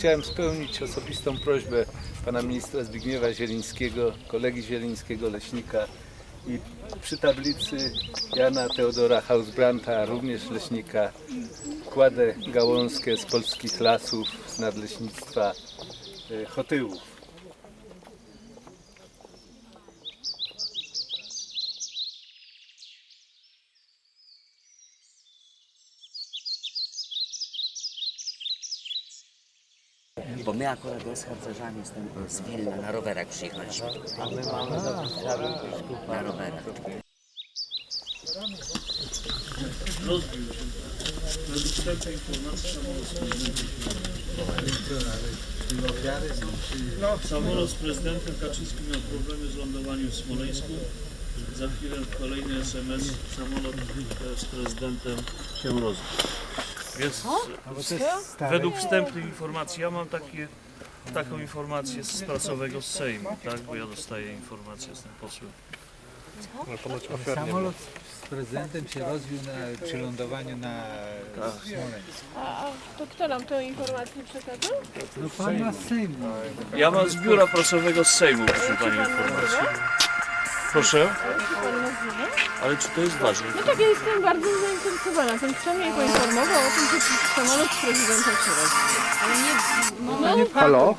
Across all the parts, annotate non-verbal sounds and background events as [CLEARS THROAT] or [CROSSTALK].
chciałem spełnić osobistą prośbę pana ministra Zbigniewa Zielińskiego, kolegi Zielińskiego, leśnika i przy tablicy Jana Teodora Hausbrandta, również leśnika, kładę gałązkę z polskich lasów, z nadleśnictwa y, Chotyłów. Bo my akurat z harcerzami z, tym, z Wilna na rowerach przyjechaliśmy. Na rowerach. Samolot z prezydentem Kaczyńskim miał problemy z lądowaniem w Smoleńsku. Za chwilę kolejny SMS. Samolot e, z prezydentem się rozbił. Więc według wstępnych informacji, ja mam takie, taką informację z prasowego z Sejmu, tak? bo ja dostaję informacje, jestem posłem. Samolot z prezydentem się rozbił na, przy lądowaniu na Smoleńsku. A, a to kto nam tę informację przekazał? No pan ma z Sejmu. Ja mam z biura prasowego z Sejmu, proszę Pani informację. Proszę, pan ale czy to jest ważne? No tak, ja jestem bardzo zainteresowana. Ten kto mnie poinformował o tym, że samolot z prezydentem się rozbił. No nie pan, Halo?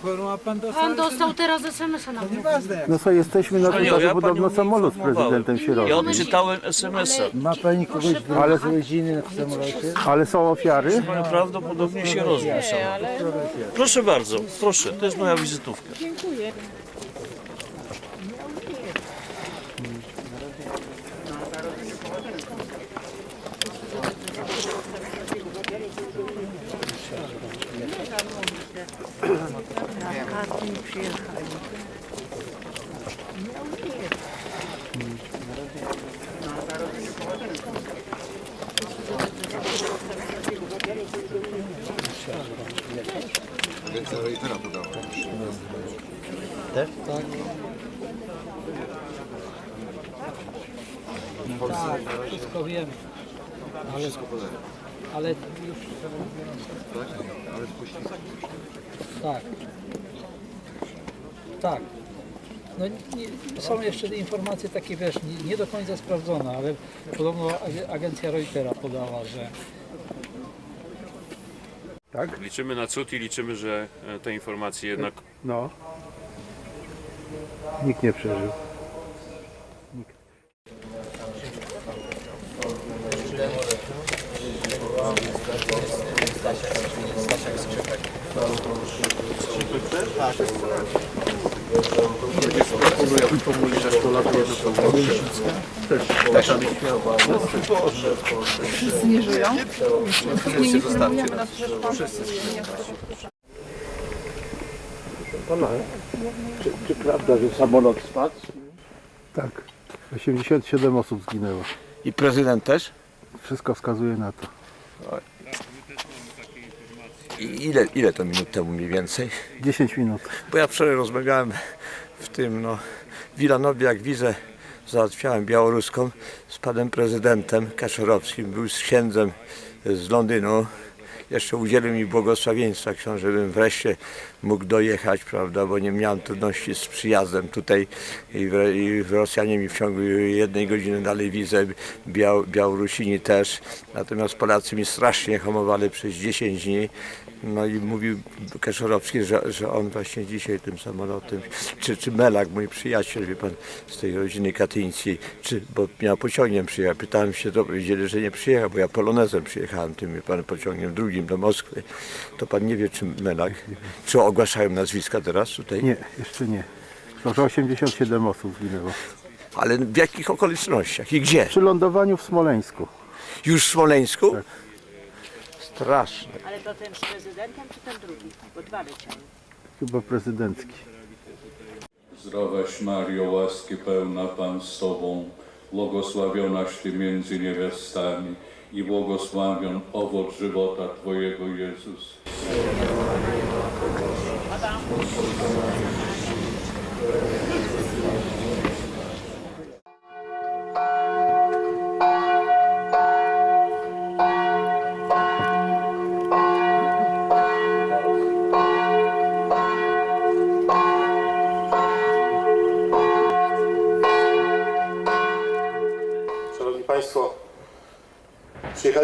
Pan dostał, Pan dostał teraz SMS-a na mnie. Nieważne No co, jesteśmy na tutaj, ja podobno samolot z prezydentem się Ja robi. odczytałem SMS-a. Ma pani kogoś ale, z rodziny w samolocie? Ale są ofiary? Prawdopodobnie się rozbił Nie, samolot. ale Proszę bardzo, proszę, to jest moja wizytówka. dziękuję. Wszystko wiem. Ale, ale już... Tak. Tak. No, nie, są jeszcze informacje takie, wiesz, nie, nie do końca sprawdzone, ale podobno ag- agencja Reutera podała, że Liczymy na cud i liczymy, że e, te informacje jednak No. Nikt nie przeżył. Czy, czy prawda, że samolot spadł? Tak. 87 osób zginęło. I prezydent też? Wszystko wskazuje na to. Ile, ile to minut temu mniej więcej? 10 minut. Bo ja wczoraj rozmawiałem w tym, no, Wilanowie, jak widzę, załatwiałem białoruską z panem prezydentem Kaczorowskim, był z księdzem z Londynu. Jeszcze udzielił mi błogosławieństwa książę, żebym wreszcie mógł dojechać, prawda, bo nie miałem trudności z przyjazdem tutaj i, w, i Rosjanie mi w ciągu jednej godziny dali wizę, Biał, Białorusini też, natomiast Polacy mi strasznie hamowali przez 10 dni. No i mówił Kaczorowski, że, że on właśnie dzisiaj tym samolotem, czy, czy Melak, mój przyjaciel, wie pan, z tej rodziny katyńskiej, czy, bo miał pociągiem przyjechać. Pytałem się, to powiedzieli, że nie przyjechał, bo ja polonezem przyjechałem tym, wie pan, pociągiem drugim do Moskwy. To pan nie wie, czy Melak, czy ogłaszają nazwiska teraz tutaj? Nie, jeszcze nie. Może 87 osób zginęło. Ale w jakich okolicznościach i gdzie? Przy lądowaniu w Smoleńsku. Już w Smoleńsku? Straszne. Ale to ten z prezydentem czy ten drugi? Bo dwa leciały. Chyba prezydencki. Zdrowaś Mario, łaski pełna Pan z Tobą, błogosławionaś Ty między niewiastami i błogosławion owoc żywota Twojego Jezus.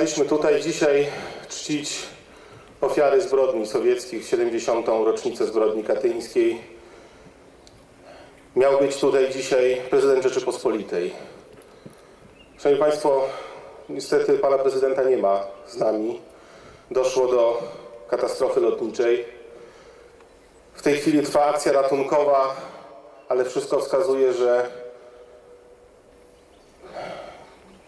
Przyjechaliśmy tutaj dzisiaj czcić ofiary zbrodni sowieckich, 70. rocznicę zbrodni katyńskiej. Miał być tutaj dzisiaj prezydent Rzeczypospolitej. Szanowni Państwo, niestety pana prezydenta nie ma z nami. Doszło do katastrofy lotniczej. W tej chwili trwa akcja ratunkowa, ale wszystko wskazuje, że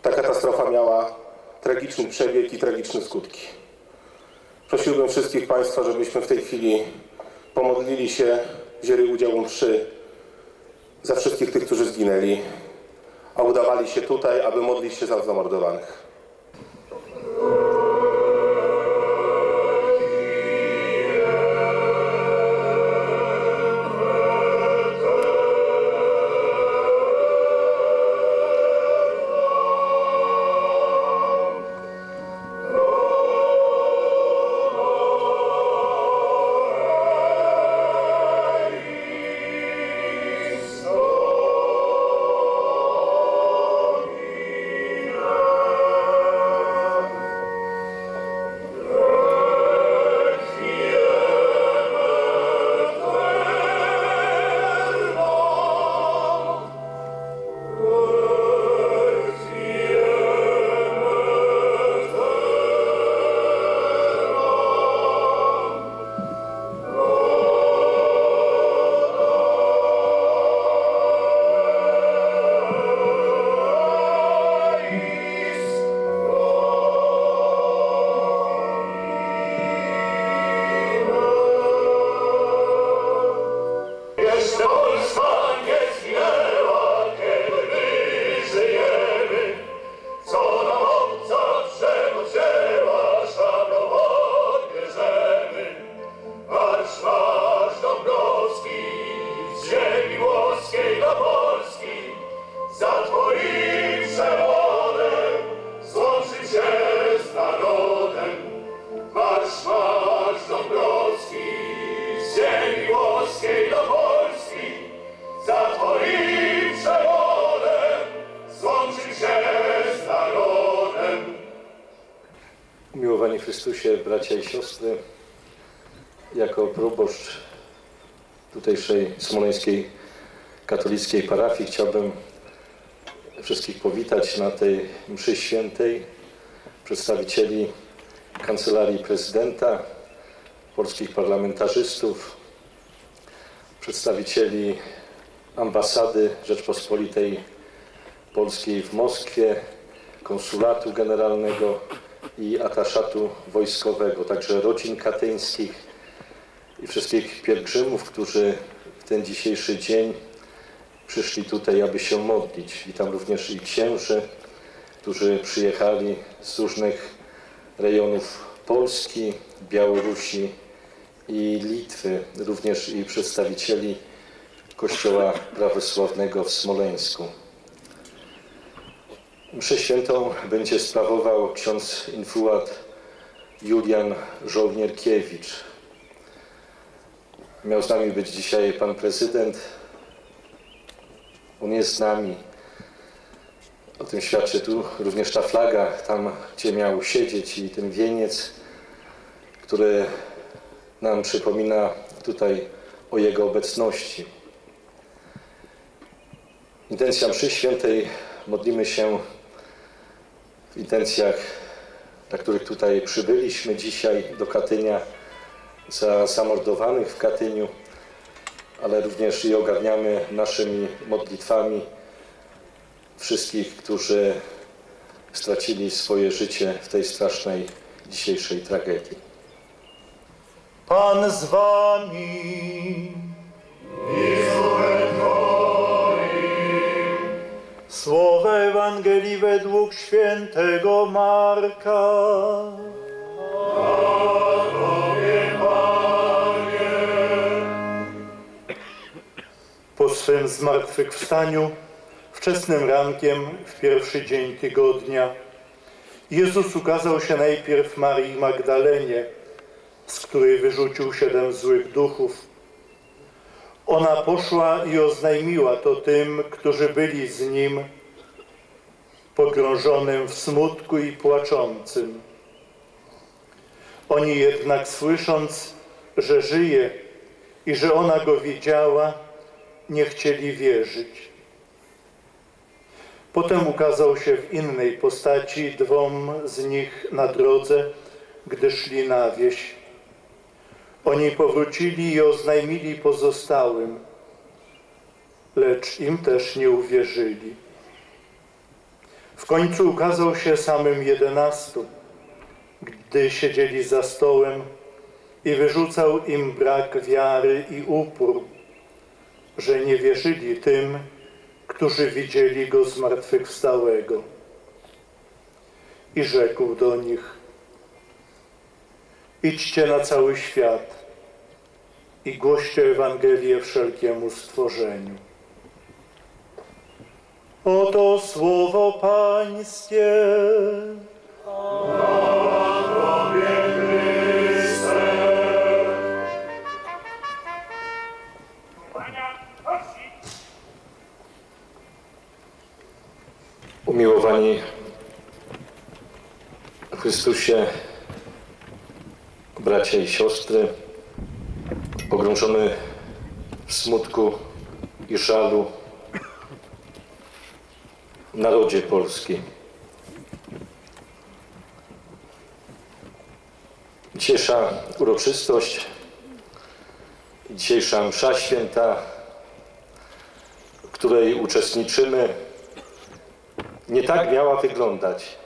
ta katastrofa miała tragiczny przebieg i tragiczne skutki. Prosiłbym wszystkich Państwa, żebyśmy w tej chwili pomodlili się, wzięli udział mszy za wszystkich tych, którzy zginęli, a udawali się tutaj, aby modlić się za zamordowanych. Chrystusie, bracia i siostry, jako proboszcz tutejszej smoleńskiej katolickiej parafii chciałbym wszystkich powitać na tej mszy świętej, przedstawicieli Kancelarii Prezydenta, polskich parlamentarzystów, przedstawicieli ambasady Rzeczpospolitej Polskiej w Moskwie, konsulatu generalnego i ataszatu wojskowego, także rodzin katyńskich i wszystkich pielgrzymów, którzy w ten dzisiejszy dzień przyszli tutaj, aby się modlić. Witam również i księży, którzy przyjechali z różnych rejonów Polski, Białorusi i Litwy, również i przedstawicieli Kościoła Prawosławnego w Smoleńsku. Mszę świętą będzie sprawował ksiądz infuat Julian Żołnierkiewicz. Miał z nami być dzisiaj pan prezydent. On jest z nami. O tym świadczy tu również ta flaga, tam gdzie miał siedzieć i ten wieniec, który nam przypomina tutaj o jego obecności. Intencja mszy świętej modlimy się w intencjach, dla których tutaj przybyliśmy dzisiaj do Katynia, za zamordowanych w Katyniu, ale również i ogarniamy naszymi modlitwami wszystkich, którzy stracili swoje życie w tej strasznej dzisiejszej tragedii. Pan z wami. Słowa Ewangelii według świętego Marka. Po swym zmartwychwstaniu, wczesnym rankiem, w pierwszy dzień tygodnia, Jezus ukazał się najpierw Marii Magdalenie, z której wyrzucił siedem złych duchów. Ona poszła i oznajmiła to tym, którzy byli z nim. pogrążonym w smutku i płaczącym. Oni jednak słysząc, że żyje i że ona go widziała, nie chcieli wierzyć. Potem ukazał się w innej postaci dwom z nich na drodze, gdy szli na wieś. Oni powrócili i oznajmili pozostałym, lecz im też nie uwierzyli. W końcu ukazał się samym jedenastu, gdy siedzieli za stołem i wyrzucał im brak wiary i upór, że nie wierzyli tym, którzy widzieli go zmartwychwstałego. I rzekł do nich: Idźcie na cały świat i głoście Ewangelię wszelkiemu stworzeniu. Oto słowo Pańskie. Umiłowani Chrystusie, bracia i siostry, pogrążony w smutku i żalu narodzie polski. Dzisiejsza uroczystość, dzisiejsza msza święta, w której uczestniczymy, nie tak miała wyglądać.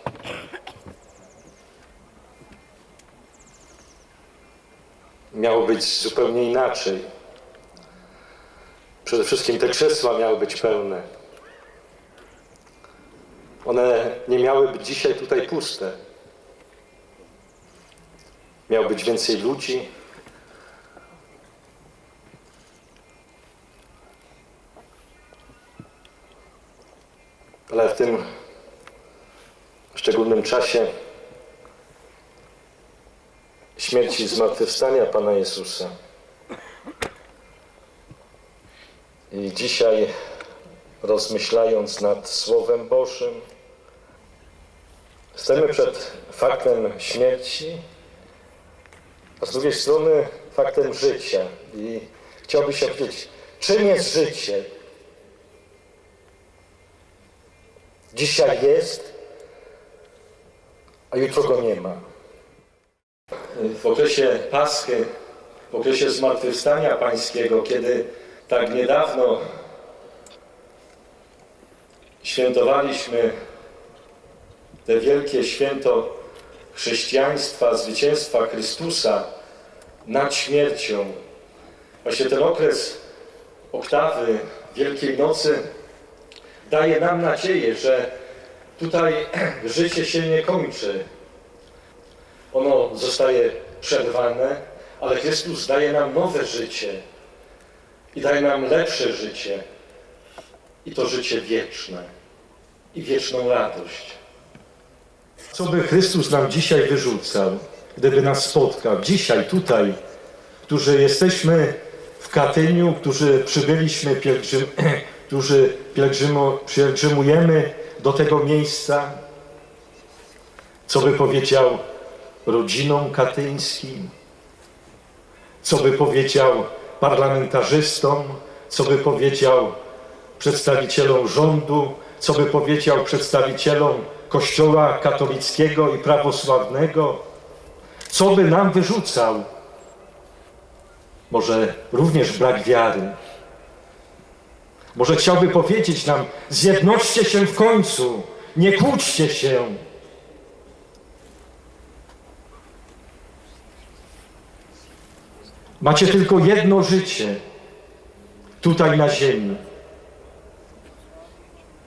Miało być zupełnie inaczej. Przede wszystkim te krzesła miały być pełne. One nie miały być dzisiaj tutaj puste. Miało być więcej ludzi. Ale w tym szczególnym czasie śmierci i zmartwychwstania Pana Jezusa. I dzisiaj, rozmyślając nad Słowem Bożym, stoimy przed faktem śmierci, a z drugiej strony faktem życia. I chciałbym się powiedzieć, czym jest życie? Dzisiaj jest, a jutro go nie ma. W okresie Paschy, w okresie Zmartwychwstania Pańskiego, kiedy tak niedawno świętowaliśmy te wielkie święto chrześcijaństwa, zwycięstwa Chrystusa nad śmiercią. Właśnie ten okres oktawy Wielkiej Nocy daje nam nadzieję, że tutaj życie się nie kończy. Ono zostaje przerwane, ale Chrystus daje nam nowe życie i daje nam lepsze życie. I to życie wieczne i wieczną radość. Co by Chrystus nam dzisiaj wyrzucał, gdyby nas spotkał? Dzisiaj, tutaj, którzy jesteśmy w Katyniu, którzy przybyliśmy, pielgrzym, [CLEARS THROAT] którzy pielgrzymu, pielgrzymujemy do tego miejsca, co by powiedział rodzinom katyńskim, co by powiedział parlamentarzystom, co by powiedział przedstawicielom rządu, co by powiedział przedstawicielom Kościoła katolickiego i prawosławnego, co by nam wyrzucał. Może również brak wiary. Może chciałby powiedzieć nam: zjednoczcie się w końcu, nie kłóćcie się. Macie tylko jedno życie tutaj na ziemi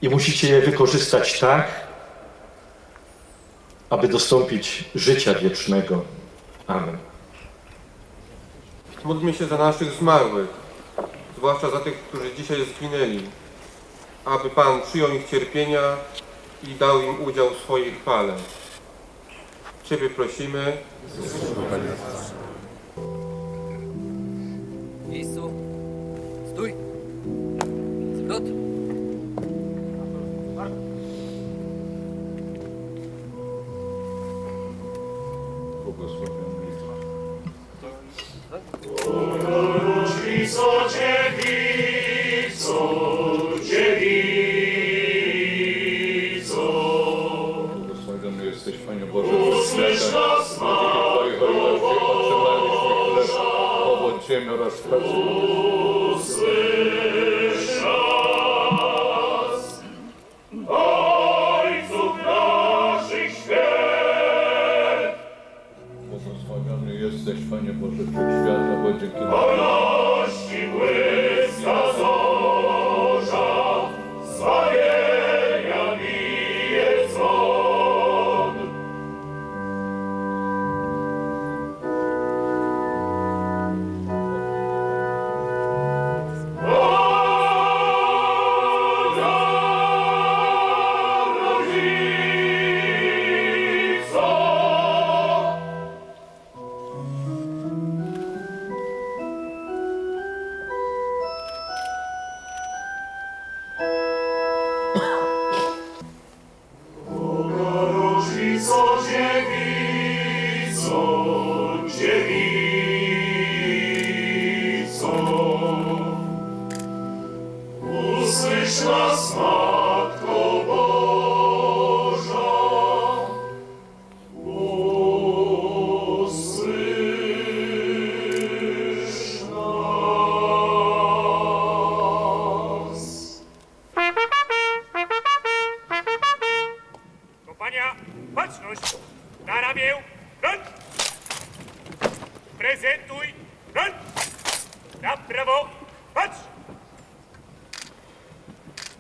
i musicie je wykorzystać tak, aby dostąpić życia wiecznego. Amen. Módlmy się za naszych zmarłych, zwłaszcza za tych, którzy dzisiaj zginęli, aby Pan przyjął ich cierpienia i dał im udział w swojej chwale. Ciebie prosimy. Господи Боже, свята, Твоїх горілочі, отчимаючи хлеб, облачимо розпечення.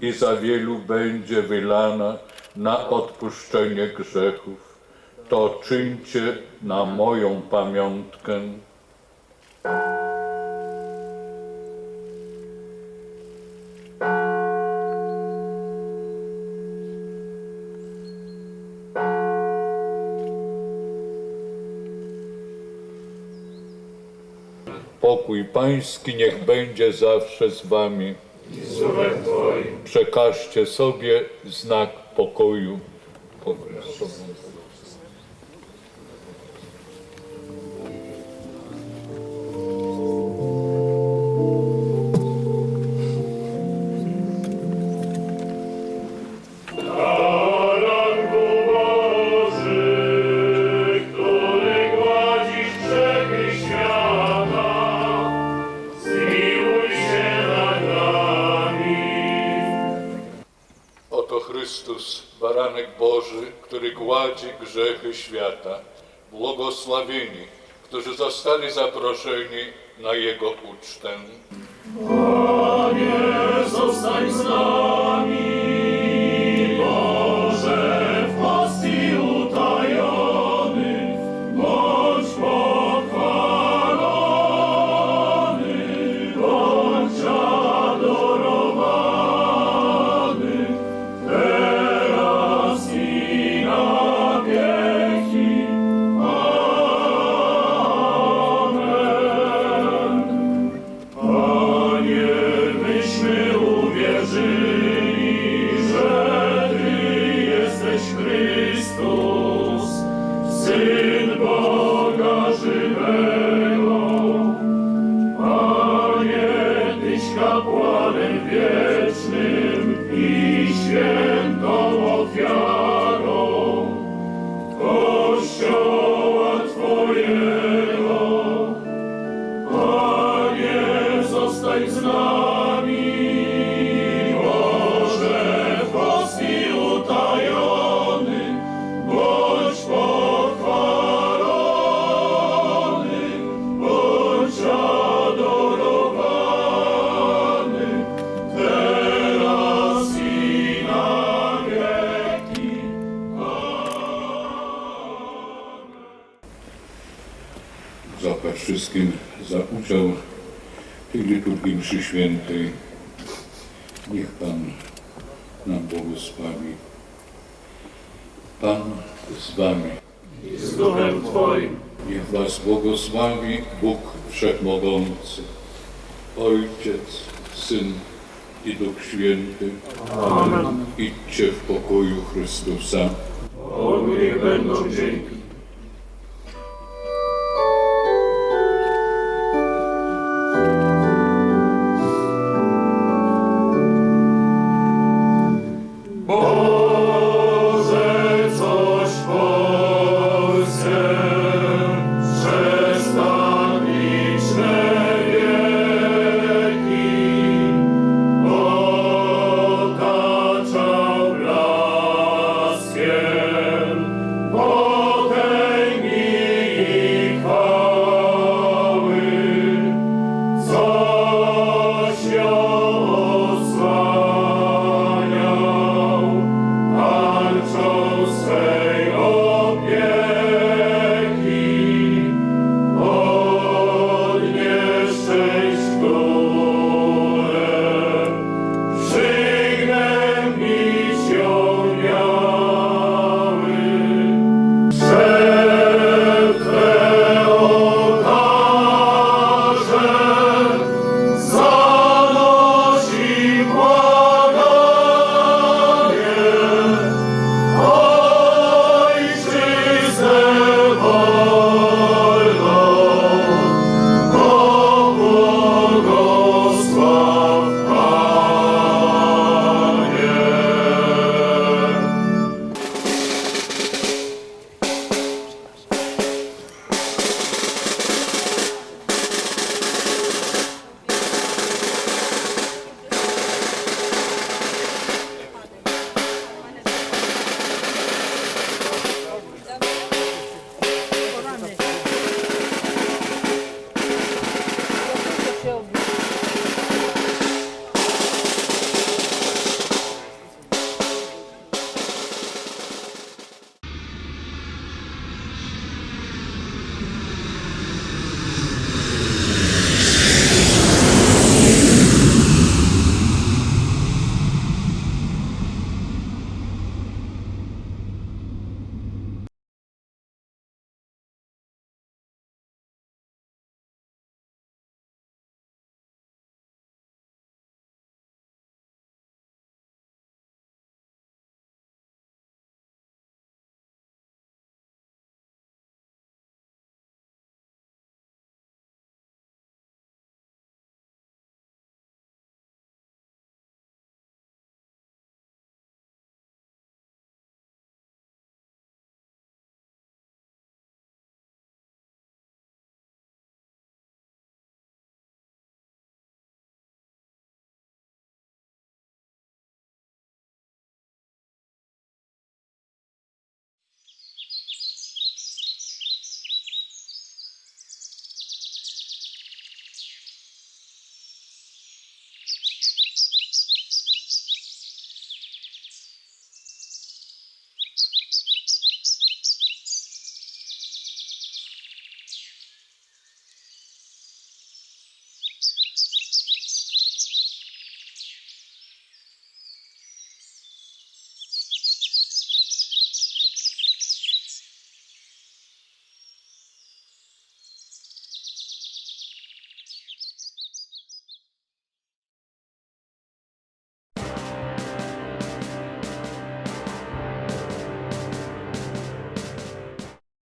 i za wielu będzie wylana na odpuszczenie grzechów. To czyńcie na moją pamiątkę. Pokój Pański niech będzie zawsze z Wami. Przekażcie sobie znak pokoju. Błogosławieni, którzy zostali zaproszeni na Jego ucztę. Panie, zostań z nami, wszystkim za udział w tej liturgii mszy świętej. Niech Pan nam błogosławi. Pan z Wami. I z duchem Twoim. Niech Was błogosławi Bóg Wszechmogący, Ojciec, Syn i Duch Święty. Amen. Idźcie w pokoju Chrystusa. Bogu niech będą dzięki.